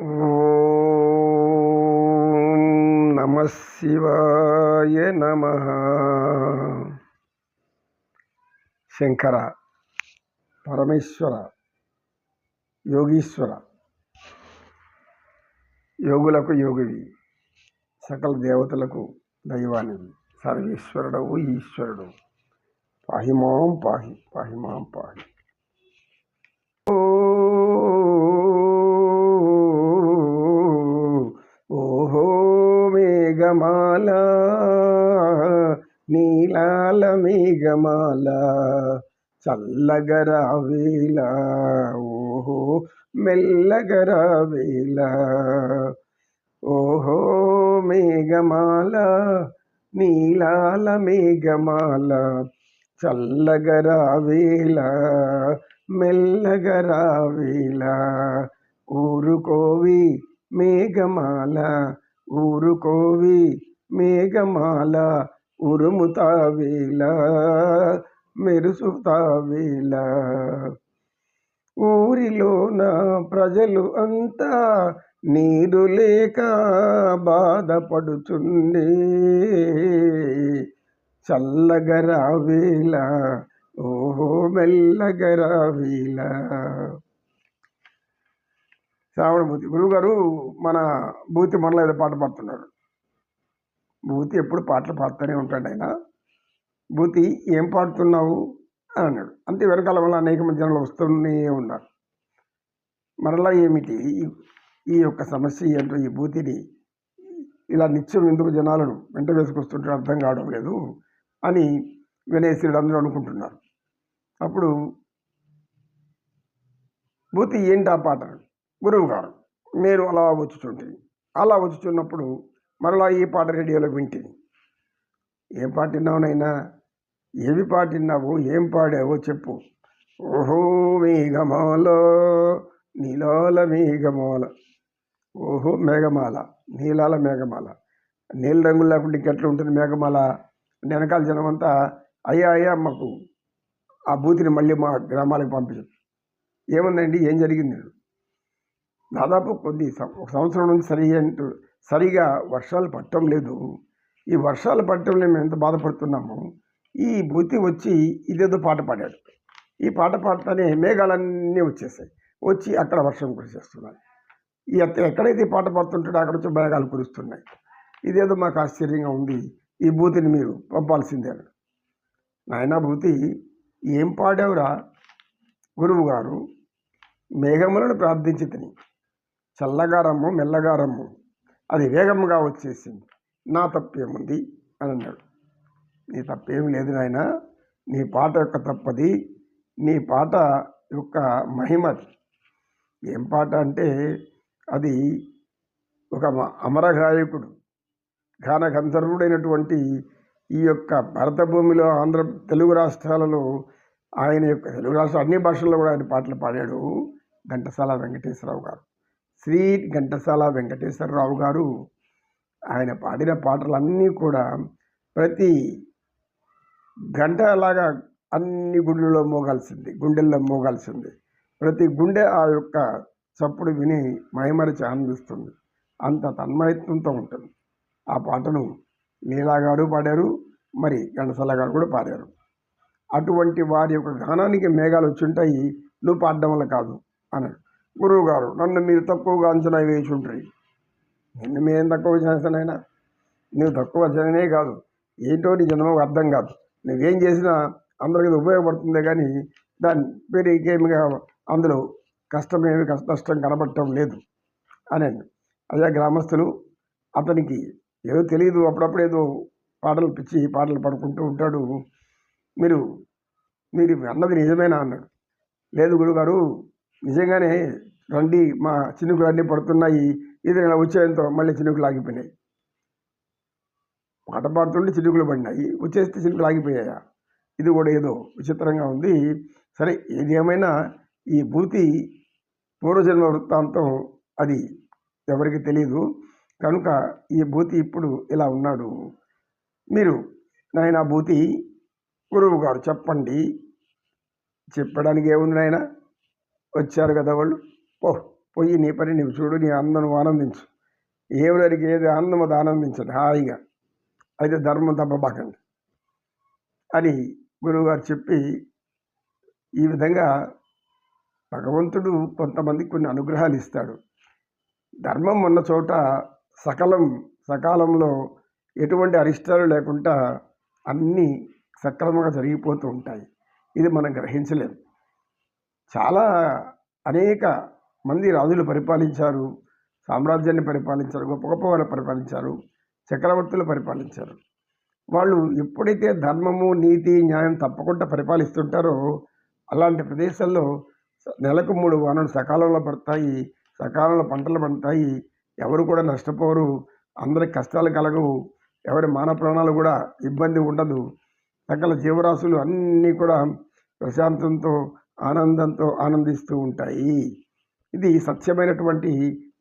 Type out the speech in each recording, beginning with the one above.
ఓం నమ శివాయ నమ. శంకర పరమేశ్వర యోగీశ్వర యోగులకు యోగివి సకల దేవతలకు దైవానివి సర్వేశ్వరుడవు ఈశ్వరుడు. పాహిమాం పాహి పాహిమాం పాహి. మేఘమాల నీలాల మేఘమాల చల్లగరా వేళ ఓహో మెల్లగరా వేళ. ఓహో మేఘమాల నీలాల మేఘమాల చల్లగరా వేళ మెల్లగరా వేళ. ఊరుకోవి మేఘమాల ఊరుకోవి మేఘమాల ఉరుముతావేల మెరుసుతావేల ఊరిలోన ప్రజలు అంతా నీరు లేక బాధపడుచుండే. చల్లగరావేల ఓహో మెల్లగరావేల శ్రావణమూర్తి గురువుగారు మన భూతి మనలో ఏదో పాట పాడుతున్నారు. భూతి ఎప్పుడు పాటలు పాడుతూనే ఉంటాడు ఆయన. భూతి ఏం పాడుతున్నావు? అని అన్నాడు. అంతే వెనకాల వల్ల అనేక మంది జనాలు వస్తూనే ఉన్నారు. మరలా ఏమిటి? ఈ- యొక్క సమస్య ఏంటో ఈ భూతిని ఇలా నిత్యం ఎందుకు జనాలను వెంట వేసుకొస్తుంటే అర్థం కావడం లేదు అని వినయశ్రీడు అందరూ అనుకుంటున్నారు. అప్పుడు భూతి ఏంటి ఆ పాట? గురువుగారు మీరు నేను అలా వచ్చుచుంటే అలా వచ్చుచున్నప్పుడు మరలా ఈ పాట రేడియోలో వింటే ఏం పాట విన్నావునైనా ఏవి పాట విన్నావు ఏం పాడావో చెప్పు. ఓహో మేఘమాల నీలాల మేఘమాల. ఓహో మేఘమాల నీలాల మేఘమాల. నీళ్ళ రంగులు లేకుండా ఇంకెట్లా ఉంటుంది మేఘమాల? అంటే వెనకాల జనం అంతా అయ్యా అయ్యా మాకు ఆ బూతిని మళ్ళీ మా గ్రామాలకు పంపించారు ఏముందండి? ఏం జరిగింది? దాదాపు కొద్ది సం- ఒక సంవత్సరం నుంచి సరి సరిగా వర్షాలు పట్టడం లేదు. ఈ వర్షాలు పట్టడం మేము ఎంత బాధపడుతున్నాము ఈ బుద్ధి వచ్చి ఇదేదో పాట పాడాడు. ఈ పాట పాడతానే మేఘాలన్నీ వచ్చేసాయి. వచ్చి అక్కడ వర్షం కురిసేస్తున్నాయి ఈ అత్త ఎక్కడైతే ఈ పాట పాడుతుంటాడో అక్కడ వచ్చి మేఘాలు కురుస్తున్నాయి. ఇదేదో మాకు ఆశ్చర్యంగా ఉంది. ఈ బూతిని మీరు పంపాల్సిందే నాయన నాయనా భూతి ఏం పాడావురా గురువు గారు? మేఘములను ప్రార్థించి తిని. చల్లగా రమ్ము మెల్లగా రమ్ము. అది వేగముగా వచ్చేసింది. నా తప్పేముంది? అని అన్నాడు. నీ తప్పేం లేదు నాయన. నీ పాట యొక్క తప్పది. నీ పాట యొక్క మహిమది ఏం పాట అంటే అది ఒక అమర గాయకుడు గాన గంధర్వుడైనటువంటి ఈ యొక్క భరత భూమిలో ఆంధ్ర తెలుగు రాష్ట్రాలలో ఆయన యొక్క తెలుగు రాష్ట్ర అన్ని భాషల్లో కూడా ఆయన పాటలు పాడాడు ఘంటసాల వెంకటేశ్వరరావు గారు. శ్రీ ఘంటసాల వెంకటేశ్వరరావు గారు ఆయన పాడిన పాటలన్నీ కూడా ప్రతి గంట అలాగా అన్ని గుండెల్లో మోగాల్సింది గుండెల్లో మోగాల్సింది. ప్రతి గుండె ఆ యొక్క చప్పుడు విని మైమరిచి ఆనందిస్తుంది. అంత తన్మయత్వంతో ఉంటుంది. ఆ పాటను లీలా గారు పాడారు మరి ఘంటసాల గారు కూడా పాడారు. అటువంటి వారి యొక్క గానానికి మేఘాలు వచ్చి ఉంటాయి నువ్వు పాడడం వల్ల కాదు అన్నాడు. గురువు గారు నన్ను మీరు తక్కువగా అంచనా వేసి ఉంటాయి నిన్ను మేం తక్కువ చేస్తానైనా? నువ్వు తక్కువ జననే కాదు ఏంటో నీ జన్మకు అర్థం కాదు. నువ్వేం చేసినా అందరికి ఉపయోగపడుతుందే కానీ దాని పేరు ఇంకేమిగా అందులో కష్టమేమి కష్టం నష్టం కనబడటం లేదు అని అయ్యా గ్రామస్తులు అతనికి ఏదో తెలియదు అప్పుడప్పుడు ఏదో పాటలు పిచ్చి పాటలు పాడుకుంటూ ఉంటాడు. మీరు మీరు అన్నది నిజమేనా అన్నాడు. లేదు గురుగారు నిజంగానే రండి మా చినుకులు అన్నీ పడుతున్నాయి. ఇది నెల వచ్చేంతో మళ్ళీ చినుకులు ఆగిపోయినాయి. పాట పాడుతుంటే చినుకులు పడినాయి. వచ్చేస్తే చినుకులు ఆగిపోయాయా? ఇది కూడా ఏదో విచిత్రంగా ఉంది. సరే ఏది ఏమైనా ఈ భూతి పూర్వజన్మ వృత్తాంతం అది ఎవరికి తెలియదు కనుక ఈ భూతి ఇప్పుడు ఇలా ఉన్నాడు. మీరు నాయన భూతి గురువు గారు చెప్పండి. చెప్పడానికి ఏముంది నాయనా? వచ్చారు కదా వాళ్ళు? పో పోయి నీ పని నీవు చూడు నీ ఆనందం ఆనందించు. ఎవరికి ఏది ఆనందం అది ఆనందించండి హాయిగా. అయితే ధర్మం తప్పబాకండి. అని గురువుగారు చెప్పి ఈ విధంగా భగవంతుడు కొంతమందికి కొన్ని అనుగ్రహాలు ఇస్తాడు. ధర్మం ఉన్న చోట సకలం సకాలంలో ఎటువంటి అరిష్టాలు లేకుండా అన్నీ సక్రమంగా జరిగిపోతూ ఉంటాయి. ఇది మనం గ్రహించలేము చాలా అనేక మంది రాజులు పరిపాలించారు. సామ్రాజ్యాన్ని పరిపాలించారు. గొప్ప గొప్ప వాళ్ళు పరిపాలించారు. చక్రవర్తులు పరిపాలించారు. వాళ్ళు ఎప్పుడైతే ధర్మము నీతి న్యాయం తప్పకుండా పరిపాలిస్తుంటారో అలాంటి ప్రదేశాల్లో నెలకు మూడు వానలు సకాలంలో పడతాయి. సకాలంలో పంటలు పండుతాయి. ఎవరు కూడా నష్టపోరు. అందరికి కష్టాలు కలగవు. ఎవరి మాన ప్రాణాలు కూడా ఇబ్బంది ఉండదు. సకల జీవరాశులు అన్నీ కూడా ప్రశాంతంతో ఆనందంతో ఆనందిస్తూ ఉంటాయి. ఇది సత్యమైనటువంటి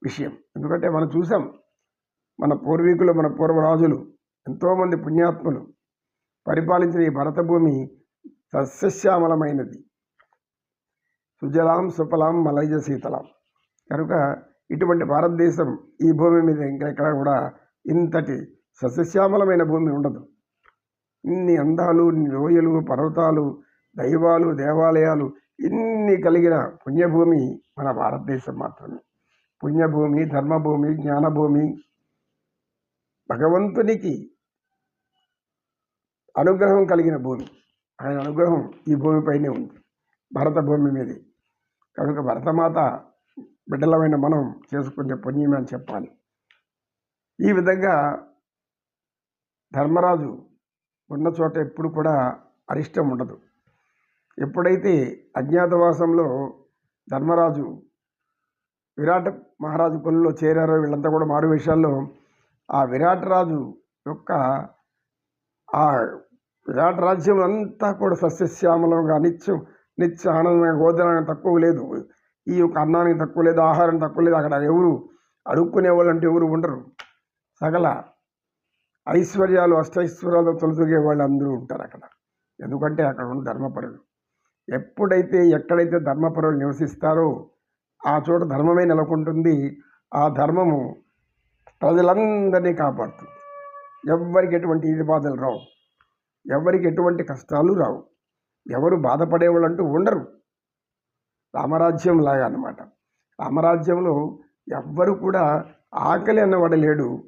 విషయం. ఎందుకంటే మనం చూసాం మన పూర్వీకులు మన పూర్వరాజులు ఎంతోమంది పుణ్యాత్ములు పరిపాలించిన ఈ భరతభూమి సస్యశ్యామలమైనది. సుజలాం సుఫలాం మలైజ శీతలాం. కనుక ఇటువంటి భారతదేశం ఈ భూమి మీద ఇంకెక్కడ కూడా ఇంతటి సస్యశ్యామలమైన భూమి ఉండదు. ఇన్ని అందాలు ఇన్ని లోయలు పర్వతాలు దైవాలు దేవాలయాలు ఇన్ని కలిగిన పుణ్యభూమి మన భారతదేశం మాత్రమే. పుణ్యభూమి ధర్మభూమి జ్ఞానభూమి. భగవంతునికి అనుగ్రహం కలిగిన భూమి. ఆయన అనుగ్రహం ఈ భూమిపైనే ఉంది. భరత భూమి మీదే. కనుక భరతమాత బిడ్డలమైన మనం చేసుకునే పుణ్యమే అని చెప్పాలి. ఈ విధంగా ధర్మరాజు ఉన్న చోట ఎప్పుడు కూడా అరిష్టం ఉండదు. ఎప్పుడైతే అజ్ఞాతవాసంలో ధర్మరాజు విరాట్ మహారాజు కొలులో చేరారో వీళ్ళంతా కూడా మారు విషయాల్లో ఆ విరాట్ రాజు యొక్క ఆ విరాట్ రాజ్యం అంతా కూడా సస్యశ్యామలంగా నిత్యం నిత్య ఆనందంగా గోధనానికి తక్కువ లేదు. ఈ యొక్క అన్నానికి తక్కువ లేదు ఆహారం తక్కువ లేదు. అక్కడ ఎవరు అడుక్కునే వాళ్ళు అంటే ఎవరు ఉండరు. సగల ఐశ్వర్యాలు అష్టైశ్వర్యాలు తొలతూగే వాళ్ళు అందరూ ఉంటారు అక్కడ. ఎందుకంటే అక్కడ ఉన్న ధర్మపరులు. ఎప్పుడైతే ఎక్కడైతే ధర్మపరులు నివసిస్తారో ఆ చోట ధర్మమే నెలకొంటుంది. ఆ ధర్మము ప్రజలందరినీ కాపాడుతుంది. ఎవరికి ఎటువంటి ఇది బాధలు రావు. ఎవరికి ఎటువంటి కష్టాలు రావు. ఎవరు బాధపడేవాళ్ళు అంటూ ఉండరు. రామరాజ్యం లాగా అన్నమాట. రామరాజ్యంలో ఎవ్వరు కూడా ఆకలి అన్నవాడు లేడు.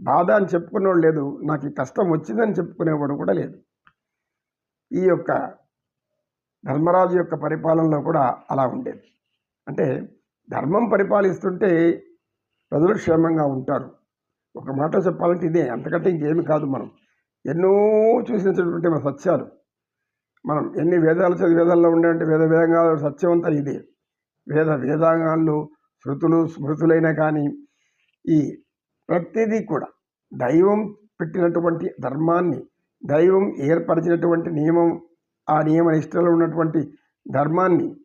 బాధ అని చెప్పుకునేవాడు లేదు. నాకు ఈ కష్టం వచ్చిందని చెప్పుకునేవాడు కూడా లేదు. ఈ యొక్క ధర్మరాజు యొక్క పరిపాలనలో కూడా అలా ఉండేది. అంటే ధర్మం పరిపాలిస్తుంటే ప్రజలు క్షేమంగా ఉంటారు. ఒక మాట చెప్పాలంటే ఇదే అంతకంటే ఇంకేమి కాదు మనం. ఎన్నో చూసినటువంటి మన సత్యాలు. మనం ఎన్ని వేదాలు చదివి వేదాల్లో ఉండేవంటే వేద వేదంగా సత్యం అంతా ఇదే. వేద వేదాంగాలు శృతులు స్మృతులైనా కానీ ఈ ప్రతిదీ కూడా దైవం పెట్టినటువంటి ధర్మాన్ని దైవం ఏర్పరిచినటువంటి నియమం ఆ నియమ నిష్టలో ఉన్నటువంటి ధర్మాన్ని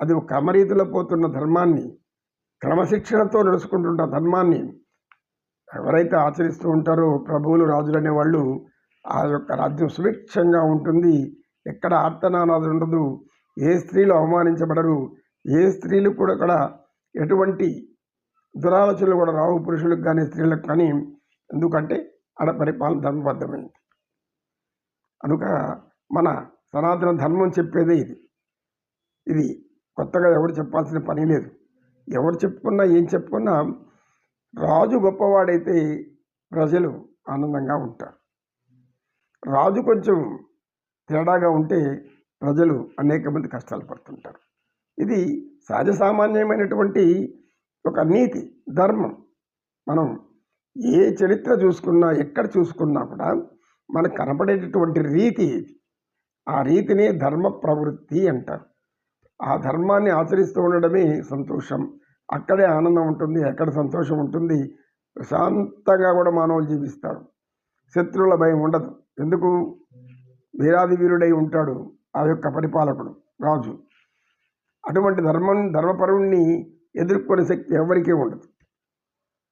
అది ఒక క్రమరీతిలో పోతున్న ధర్మాన్ని క్రమశిక్షణతో నడుచుకుంటున్న ధర్మాన్ని ఎవరైతే ఆచరిస్తూ ఉంటారో ప్రభువులు రాజులు అనేవాళ్ళు ఆ యొక్క రాజ్యం సుభిక్షంగా ఉంటుంది. ఎక్కడ ఆర్తనానాది ఉండదు. ఏ స్త్రీలు అవమానించబడరు. ఏ స్త్రీలు కూడా కూడా ఎటువంటి దురాలోచనలు కూడా రావు. పురుషులకు కానీ స్త్రీలకు కానీ. ఎందుకంటే ఆడ పరిపాలన ధర్మబద్ధమైంది. కనుక మన సనాతన ధర్మం చెప్పేదే ఇది. ఇది కొత్తగా ఎవరు చెప్పాల్సిన పని లేదు. ఎవరు చెప్పుకున్నా ఏం చెప్పుకున్నా రాజు గొప్పవాడైతే ప్రజలు ఆనందంగా ఉంటారు. రాజు కొంచెం తేడాగా ఉంటే ప్రజలు అనేక మంది కష్టాలు పడుతుంటారు. ఇది సహజ సామాన్యమైనటువంటి ఒక నీతి ధర్మం. మనం ఏ చరిత్ర చూసుకున్నా ఎక్కడ చూసుకున్నా కూడా మనకు కనపడేటటువంటి రీతి ఇది. ఆ రీతిని ధర్మ ప్రవృత్తి అంటారు. ఆ ధర్మాన్ని ఆచరిస్తూ ఉండడమే సంతోషం. అక్కడే ఆనందం ఉంటుంది ఎక్కడ సంతోషం ఉంటుంది. ప్రశాంతంగా కూడా మానవులు జీవిస్తారు. శత్రువుల భయం ఉండదు. ఎందుకు? వీరాది వీరుడై ఉంటాడు ఆ యొక్క పరిపాలకుడు రాజు. అటువంటి ధర్మం ధర్మపరుణ్ణి ఎదుర్కొనే శక్తి ఎవరికీ ఉండదు.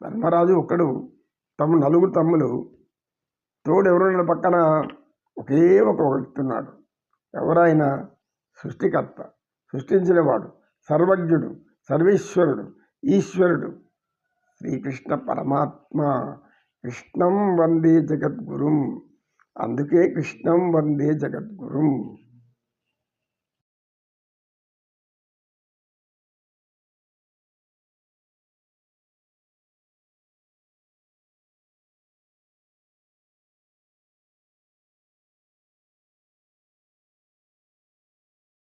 ధర్మరాజు ఒక్కడు తమ నలుగురు తమ్ములు తోడు ఎవరున్న పక్కన ఒకే ఒక వ్యక్తి ఉన్నాడు. ఎవరైనా సృష్టికర్త సృష్టించినవాడు సర్వజ్ఞుడు సర్వేశ్వరుడు ఈశ్వరుడు. శ్రీకృష్ణ పరమాత్మ కృష్ణం వందే జగద్గురుం. అందుకే కృష్ణం వందే జగద్గురుం.